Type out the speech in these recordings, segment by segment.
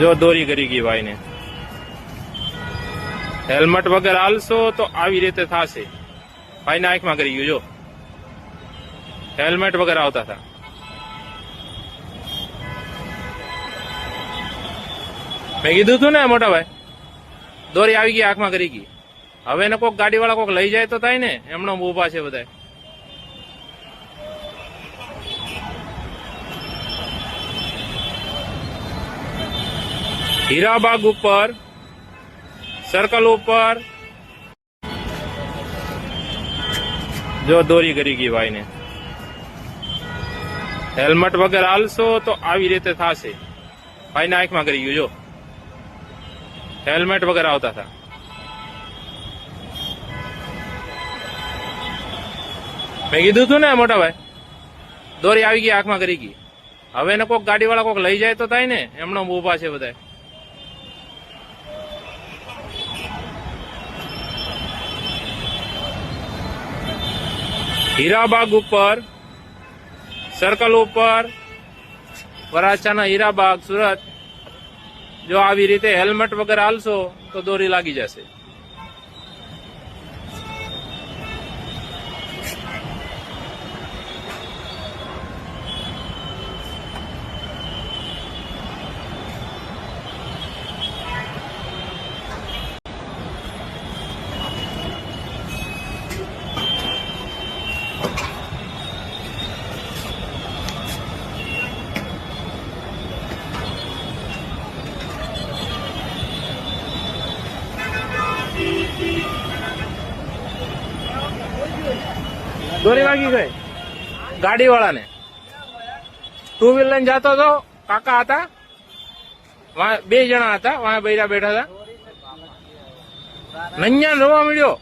જો દોરી કરી ગઈ ભાઈને. હેલ્મેટ વગર હાલશો તો આવી રીતે થશે. ભાઈને આંખમાં કરી ગયું, જો. હેલ્મેટ વગર આવતા હતા. મેં કીધું તું ને, મોટા ભાઈ, દોરી આવી ગઈ, આંખમાં કરી ગઈ. હવે એને કોઈક ગાડી વાળા કોક લઈ જાય તો થાય ને? એમનો ઊભા છે બધા હીરાબાગ ઉપર સર્કલ ઉપર. જો દોરી કરી ગઈ ભાઈને. હેલ્મેટ વગર હાલશો તો આવી રીતે થશે. ભાઈને આંખમાં કરી ગયું, જો. હેલ્મેટ વગર આવતા હતા. મેં કીધું તું ને, મોટા ભાઈ, દોરી આવી ગઈ, આંખમાં કરી ગઈ. હવે એને કોક ગાડી વાળા કોક લઈ જાય તો થાય ને? એમનો ઊભા છે બધા હીરાબાગ ઉપર સર્કલ ઉપર, વરાછાના હીરાબાગ, સુરત, જો આવી રીતે હેલ્મેટ વગર હાલશો, તો દોરી લાગી જશે. દોરી વાગી ગઈ. ગાડી વાળાને ટુ વ્હીલ જતો હતો કાકા હતા બે જણા હતા વાં બૈરા બેઠા હતા. નંજાન રોવા મળ્યો.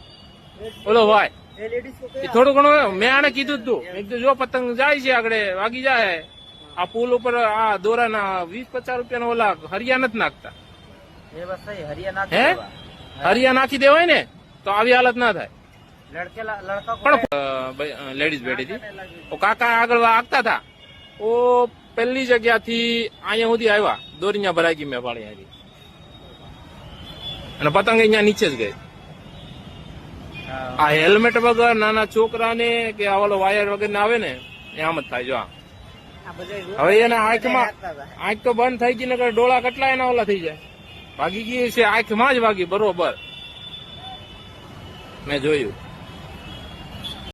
બોલો ભાઈ. થોડું ઘણું મેં આને કીધું તું. મેં કીધું જો પતંગ જાય છે આગળ વાગી જાય. આ પુલ ઉપર આ દોરાના વીસ પચાસ રૂપિયા ઓલા હરિયા નથી નાખતા. હે? હરિયા નાખી દેવાય ને તો આવી હાલત ના થાય. પણ લેડીઝ બેઠી હતી. ઓ કાકા આગળ આગતા હતા. ઓ પહેલી જગ્યાથી અહીંયા સુધી આવ્યા. દોરી ભરાઈ ગઈ મેં પાડી આવી અને પતંગ અહીંયા નીચે જ ગઈ. આ હેલ્મેટ વગર નાના છોકરાને કે આ ઓલો વાયર વગર ને આવે ને એ આમ જ થાય જો હવે એના આંખમાં આંખ તો બંધ થઈ ગઈ નકર ડોળા કેટલા એના ઓલા થઈ જાય. ભાગી ગઈ છે આંખમાં જ વાગી બરોબર. મેં જોયું.